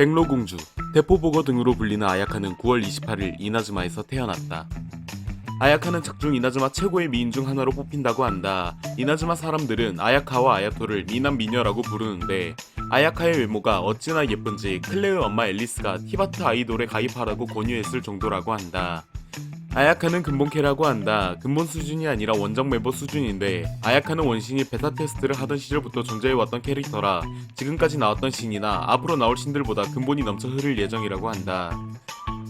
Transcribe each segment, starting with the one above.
백로공주, 대포보거 등으로 불리는 아야카는 9월 28일 이나즈마에서 태어났다. 아야카는 작중 이나즈마 최고의 미인 중 하나로 뽑힌다고 한다. 이나즈마 사람들은 아야카와 아야토를 미남 미녀라고 부르는데 아야카의 외모가 어찌나 예쁜지 클레어 엄마 앨리스가 티바트 아이돌에 가입하라고 권유했을 정도라고 한다. 아야카는 근본캐라고 한다. 근본 수준이 아니라 원정 멤버 수준인데 아야카는 원신이 베타 테스트를 하던 시절부터 존재해왔던 캐릭터라 지금까지 나왔던 신이나 앞으로 나올 신들보다 근본이 넘쳐 흐를 예정이라고 한다.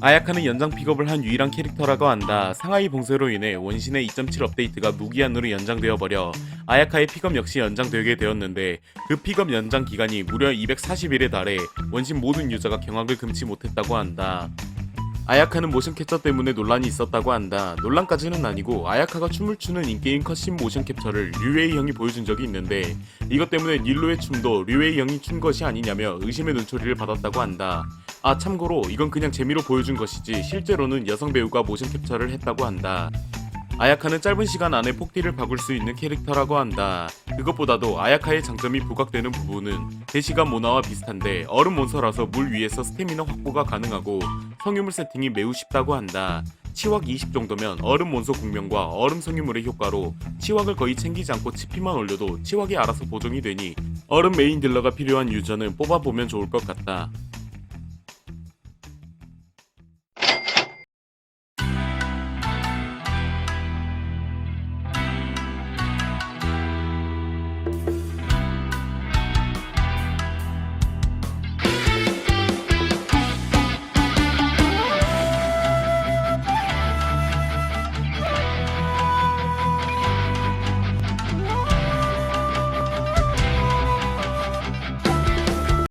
아야카는 연장 픽업을 한 유일한 캐릭터라고 한다. 상하이 봉쇄로 인해 원신의 2.7 업데이트가 무기한으로 연장되어 버려 아야카의 픽업 역시 연장되게 되었는데 그 픽업 연장 기간이 무려 240일에 달해 원신 모든 유저가 경악을 금치 못했다고 한다. 아야카는 모션 캡처 때문에 논란이 있었다고 한다. 논란까지는 아니고 아야카가 춤을 추는 인게임 컷신 모션 캡처를 류웨이 형이 보여준 적이 있는데 이것 때문에 닐로의 춤도 류웨이 형이 춘 것이 아니냐며 의심의 눈초리를 받았다고 한다. 아 참고로 이건 그냥 재미로 보여준 것이지 실제로는 여성 배우가 모션 캡처를 했다고 한다. 아야카는 짧은 시간 안에 폭딜을 박을 수 있는 캐릭터라고 한다. 그것보다도 아야카의 장점이 부각되는 부분은 대시간 모나와 비슷한데 얼음 몬스터라서 물 위에서 스태미너 확보가 가능하고 성유물 세팅이 매우 쉽다고 한다. 치확 20 정도면 얼음 몬스터 공명과 얼음 성유물의 효과로 치확을 거의 챙기지 않고 치피만 올려도 치확이 알아서 보정이 되니 얼음 메인 딜러가 필요한 유저는 뽑아보면 좋을 것 같다.